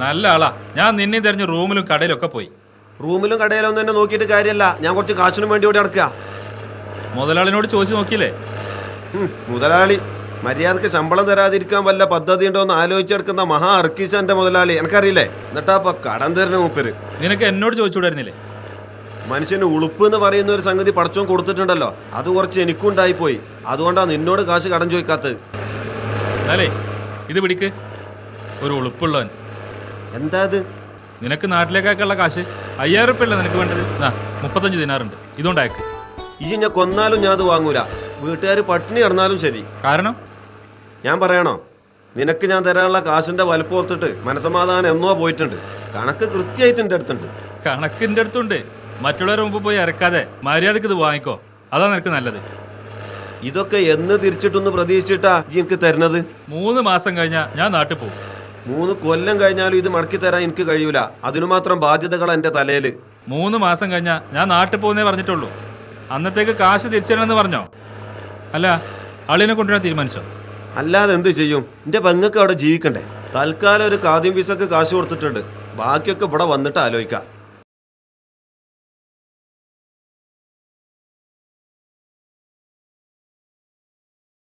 നല്ല ആളാ. ഞാൻ നിന്നെ തെരഞ്ഞ് റൂമിലും കടയിലും ഒക്കെ പോയി. റൂമിലും കടയിലും ഒന്നും എന്നെ നോക്കിയിട്ട് കാര്യമല്ല ഞാൻ കുറച്ച് കാശിനും വേണ്ടി ഇവിടെ നടക്കുക മുതലാളിനോട് ചോദിച്ചു നോക്കിയില്ലേ? മുതലാളി മര്യാദയ്ക്ക് ശമ്പളം തരാതിരിക്കാൻ വല്ല പദ്ധതി ഉണ്ടോ എന്ന് ആലോചിച്ചെടുക്കുന്ന മഹാ അർക്കീസ എന്റെ മുതലാളി. എനിക്കറിയില്ലേ? എന്നിട്ടാ ഇപ്പൊ കടം തരുന്ന മൂപ്പര്. നിനക്ക് എന്നോട് ചോദിച്ചുകൂടായിരുന്നില്ലേ? മനുഷ്യന് ഉളുപ്പ് എന്ന് പറയുന്ന ഒരു സംഗതി പടച്ചോൻ കൊടുത്തിട്ടുണ്ടല്ലോ. അത് കുറച്ച് എനിക്കും ഉണ്ടായിപ്പോയി അതുകൊണ്ടാ നിന്നോട് കാശ് കടം ചോദിക്കാത്തത്. എന്നാലേ ഇത് പിടിക്ക്. ഒരു ഉളുപ്പുള്ളവൻ. എന്താ ഇത് നിനക്ക് നാട്ടിലേക്കാക്കുള്ള കാശ് അയ്യായിരം ഉറുപ്പ അല്ലേ നിനക്ക് വേണ്ടത്? ആ മുപ്പത്തഞ്ച് ദിനാറുണ്ട്. ഇതുകൊണ്ടയക്ക് ഈ ഞാൻ കൊന്നാലും ഞാൻ അത് വാങ്ങൂല. വീട്ടുകാർ പട്ടിണി കിടന്നാലും ശരി. കാരണം? ഞാൻ പറയണോ? നിനക്ക് ഞാൻ തരാനുള്ള കാശിന്റെ വലുപ്പം ഓർത്തിട്ട് മനസമാധാനം എന്നോ പോയിട്ടുണ്ട്. കണക്ക് കൃത്യമായിട്ട് എന്റെ അടുത്തുണ്ട്. കണക്കിന്റെ അടുത്തുണ്ട്. മറ്റുള്ളവരെ മുമ്പ് പോയി ഇറക്കാതെ മര്യാദയ്ക്ക് ഇത് വാങ്ങിക്കോ. അതാ നിനക്ക് നല്ലത്. ഇതൊക്കെ എന്ന് തിരിച്ചിട്ടൊന്ന് പ്രതീക്ഷിച്ചിട്ടാ ഈ എനിക്ക് തരുന്നത്? മൂന്ന് മാസം കഴിഞ്ഞാ ഞാൻ നാട്ടിൽ പോകും മൂന്ന് കൊല്ലം കഴിഞ്ഞാലും ഇത് മടക്കി തരാൻ എനിക്ക് കഴിയൂല. അതിനു മാത്രം ബാധ്യതകൾ എന്റെ തലയിൽ മൂന്ന് മാസം കഴിഞ്ഞാൽ ഞാൻ നാട്ടിൽ പോകുന്നേ പറഞ്ഞിട്ടുള്ളൂ. അന്നത്തേക്ക് കാശ് തിരിച്ചു തരണമെന്ന് പറഞ്ഞോ? അല്ല അളിനെ കൊണ്ടുവരാൻ തീരുമാനിച്ചോ? അല്ലാതെ എന്ത് ചെയ്യും? എന്റെ പെങ്ങൾക്ക് അവിടെ ജീവിക്കണ്ടേ. തൽക്കാലം ഒരു കാദ്യം വിസക്ക് കാശ് കൊടുത്തിട്ടുണ്ട്. ബാക്കിയൊക്കെ ഇവിടെ വന്നിട്ട് ആലോചിക്കാം.